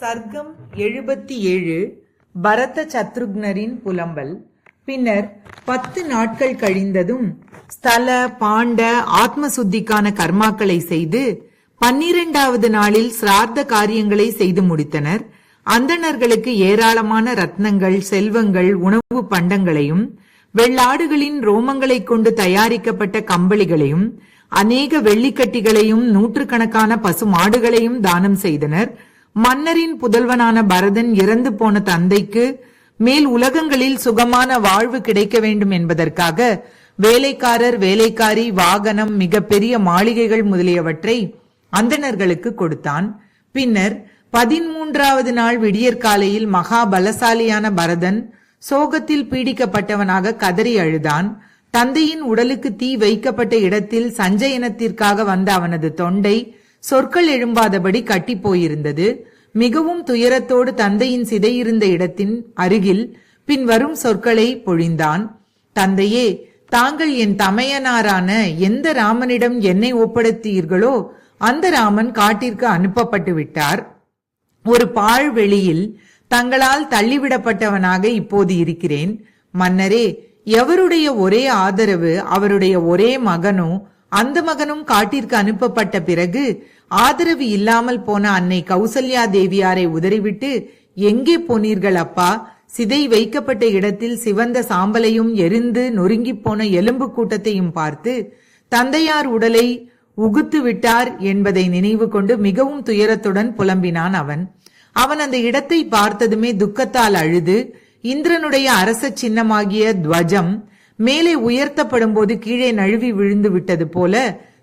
சர்க்கம் எழுபத்தி ஏழு பரத சத்ருக்னரின் புலம்பல். பின்னர் பத்து நாட்கள் கழிந்ததும் ஸ்தல பாண்ட ஆத்ம சுத்திக்கான கர்மாக்களை செய்து பன்னிரண்டாவது நாளில் சிரார்த்த காரியங்களை செய்து முடித்தனர். அந்தணர்களுக்கு ஏராளமான ரத்னங்கள் செல்வங்கள் உணவு பண்டங்களையும் வெள்ளாடுகளின் ரோமங்களைக் கொண்டு தயாரிக்கப்பட்ட கம்பளிகளையும் அநேக வெள்ளிக்கட்டிகளையும் நூற்றுக்கணக்கான பசு மாடுகளையும் தானம் செய்தனர். மன்னரின் புதல்வனான பரதன் இறந்து போன தந்தைக்கு மேல் உலகங்களில் சுகமான வாழ்வு கிடைக்க வேண்டும் என்பதற்காக வேலைக்காரர் வேலைக்காரி வாகனம் மிகப்பெரிய மாளிகைகள் முதலியவற்றை அந்தணர்களுக்கு கொடுத்தான். பின்னர் பதிமூன்றாவது நாள் விடியற்காலையில் மகா பலசாலியான பரதன் சோகத்தில் பீடிக்கப்பட்டவனாக கதறி அழுதான். தந்தையின் உடலுக்கு தீ வைக்கப்பட்ட இடத்தில் சஞ்சயனத்திற்காக வந்த அவனது தொண்டை சொற்கள் எழும்பாதபடி கட்டி போயிருந்தது மிகவும் துயரத்தோடு தந்தையின் சிதையிருந்த இடத்தின் அருகில் பின் வரும் சொற்களை பொழிந்தான். தந்தையே தாங்கள் என் தமையனாரான எந்த ராமனிடம் என்னை ஒப்படைத்தீர்களோ அந்த ராமன் காட்டிற்கு அனுப்பப்பட்டு விட்டார். ஒரு பாழ்வெளியில் தங்களால் தள்ளிவிடப்பட்டவனாக இப்போது இருக்கிறேன். மன்னரே எவருடைய ஒரே ஆதரவு அவருடைய ஒரே மகனோ அந்த மகனும் காட்டிற்கு அனுப்பப்பட்ட பிறகு ஆதரவு இல்லாமல் போன அன்னை கௌசல்யா தேவியாரை உதறிவிட்டு எங்கே போனீர்கள் அப்பா? சிதை வைக்கப்பட்ட இடத்தில் சிவந்த சாம்பலையும் எரிந்து நொறுங்கிப் போன எலும்பு கூட்டத்தையும் பார்த்து தந்தையார் உடலை உகுத்து விட்டார் என்பதை நினைவு கொண்டு மிகவும் துயரத்துடன் புலம்பினான் அவன். அவன் அந்த இடத்தை பார்த்ததுமே துக்கத்தால் அழுது இந்திரனுடைய அரச சின்னமாகிய துவஜம் மேலே உயர்த்தப்படும் போது கீழே நழுவி விழுந்து விட்டது போல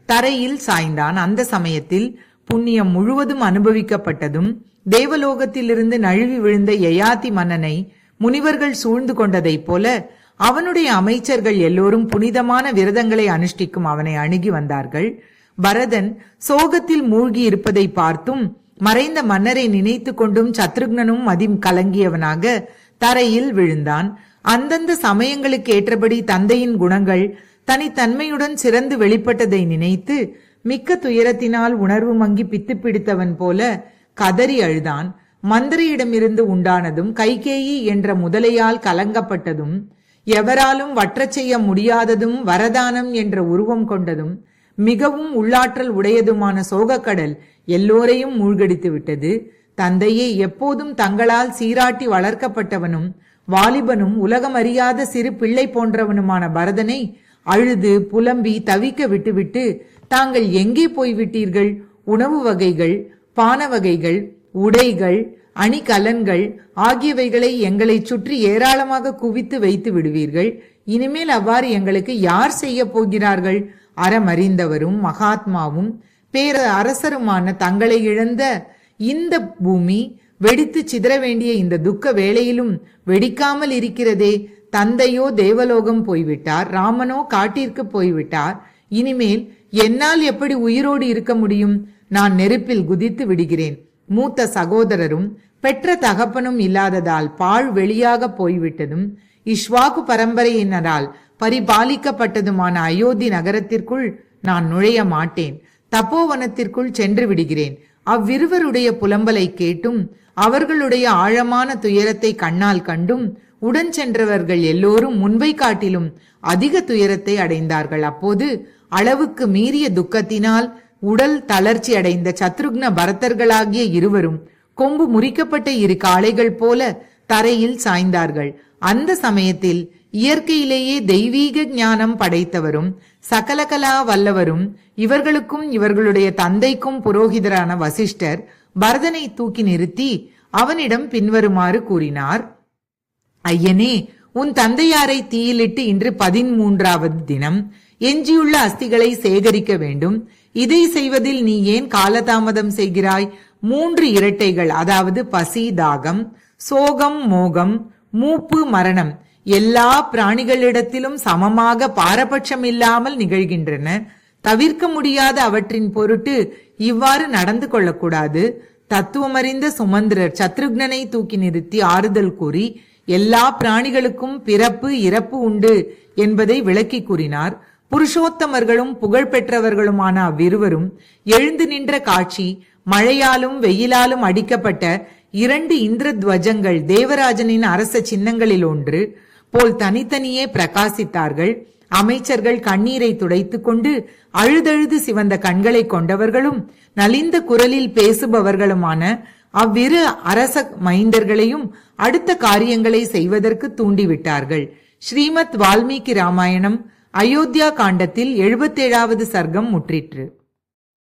தரையில் சாய்ந்தான். அந்த சமயத்தில் புண்ணியம் முழுவதும் அனுபவிக்கப்பட்டதும் தேவலோகத்திலிருந்து நழுவி விழுந்த யயாதி மன்னனை முனிவர்கள் சூழ்ந்து கொண்டதைப் போல அவனுடைய அமைச்சர்கள் எல்லோரும் புனிதமான விரதங்களை அனுஷ்டிக்கும் அவனை அணுகி வந்தார்கள். பரதன் சோகத்தில் மூழ்கி இருப்பதை பார்த்தும் மறைந்த மன்னரை நினைத்து கொண்டும் சத்ருக்னனும் மதி கலங்கியவனாக தரையில் விழுந்தான். அந்தந்த சமயங்களுக்கு ஏற்றபடி தந்தையின் குணங்கள் தனித்தன்மையுடன் சிறந்து வெளிப்பட்டதை நினைத்து மிக்க துயரத்தினால் உணர்வு மங்கி பித்து பிடித்தவன் போல கதறி அழுதான். மந்திரியிடமிருந்து உண்டானதும் கைகேயி என்ற முதலையால் கலங்கப்பட்டதும் எவராலும் வற்றச் செய்ய முடியாததும் வரதானம் என்ற உருவம் கொண்டதும் மிகவும் உள்ளாற்றல் உடையதுமான சோகக்கடல் எல்லோரையும் மூழ்கடித்து விட்டது தந்தையே எப்போதும் தங்களால் சீராட்டி வளர்க்கப்பட்டவனும் வாலிபனும் உலகமறியாத சிறு பிள்ளை போன்றவனுமான பரதனை அழுது புலம்பி தவிக்க விட்டுவிட்டு தாங்கள் எங்கே போய்விட்டீர்கள்? உணவு வகைகள் பான வகைகள் உடைகள் அணிகலன்கள் ஆகியவைகளை எங்களை சுற்றி ஏராளமாக குவித்து வைத்து விடுவீர்கள். இனிமேல் அவ்வாறு எங்களுக்கு யார் செய்ய போகிறார்கள் அறமறிந்தவரும் மகாத்மாவும் பேர அரசருமான தங்களை இழந்த இந்த பூமி வெடித்து சிதற வேண்டிய இந்த துக்க வேளையிலும் வெடிக்காமல் இருக்கிறதே தந்தையோ தேவலோகம் போய்விட்டார் ராமனோ காட்டிற்கு போய்விட்டார் இனிமேல் என்னால் எப்படி உயிரோடு இருக்க முடியும்? நான் நெருப்பில் குதித்து விடுகிறேன். மூத்த சகோதரரும் பெற்ற தகப்பனும் இல்லாததால் பாழ் வெளியாக போய்விட்டதும் இஷ்வாகு பரம்பரையினரால் பரிபாலிக்கப்பட்டதுமான அயோத்தி நகரத்திற்குள் நான் நுழைய மாட்டேன். தப்போவனத்திற்குள் சென்று விடுகிறேன். அவ்விருவருடைய புலம்பலை கேட்டும் அவர்களுடைய ஆழமான துயரத்தை கண்ணால் கண்டும் உடன் சென்றவர்கள் எல்லோரும் முன்பை காட்டிலும் அதிக துயரத்தை அடைந்தார்கள். அப்போது அளவுக்கு மீறிய துக்கத்தினால் உடல் தளர்ச்சி அடைந்த சத்ருக்ன பரதர்களாகிய இருவரும் கொம்பு முறிக்கப்பட்ட இரு காளைகள் போல தரையில் சாய்ந்தார்கள். அந்த சமயத்தில் இயற்கையிலேயே தெய்வீக ஞானம் படைத்தவரும் சகலகலா வல்லவரும் இவர்களுக்கும் இவர்களுடைய தந்தைக்கும் புரோகிதரான வசிஷ்டர் பரதனை தூக்கி நிறுத்தி அவனிடம் பின்வருமாறு கூறினார். ஐயனே உன் தந்தையாரை தீயிலிட்டு இன்று பதிமூன்றாவது தினம் எஞ்சியுள்ள அஸ்திகளை சேகரிக்க வேண்டும். இதை செய்வதில் நீ ஏன் காலதாமதம் செய்கிறாய்? மூன்று இரட்டைகள் அதாவது பசி தாகம் சோகம் மோகம் மூப்பு மரணம் எல்லா பிராணிகளிடத்திலும் சமமாக பாரபட்சம் இல்லாமல் நிகழ்கின்றன. தவிர்க்க முடியாத அவற்றின் பொருட்டு இவ்வாறு நடந்து கொள்ளக்கூடாது. தத்துவமறிந்த சுமந்திரர் சத்ருக்னனை தூக்கி நிறுத்தி ஆறுதல் கூறி எல்லா பிராணிகளுக்கும் பிறப்பு இறப்பு உண்டு என்பதை விளக்கி கூறினார். புருஷோத்தமர்களும் புகழ் பெற்றவர்களுமான அவ்விருவரும் எழுந்து நின்ற காட்சி மழையாலும் வெயிலாலும் அடிக்கப்பட்ட இரண்டு இந்திர துவஜங்கள் தேவராஜனின் அரச சின்னங்களில் ஒன்று போல் தனித்தனியே பிரகாசித்தார்கள். அமைச்சர்கள் கண்ணீரை துடைத்துக் கொண்டு அழுதழுது சிவந்த கண்களை கொண்டவர்களும் நலிந்த குரலில் பேசுபவர்களுமான அவ்விரு அரச மைந்தர்களையும் அடுத்த காரியங்களை செய்வதற்கு தூண்டிவிட்டார்கள். ஸ்ரீமத் வால்மீகி ராமாயணம் அயோத்தியா காண்டத்தில் எழுபத்தேழாவது சர்க்கம் முற்றிற்று.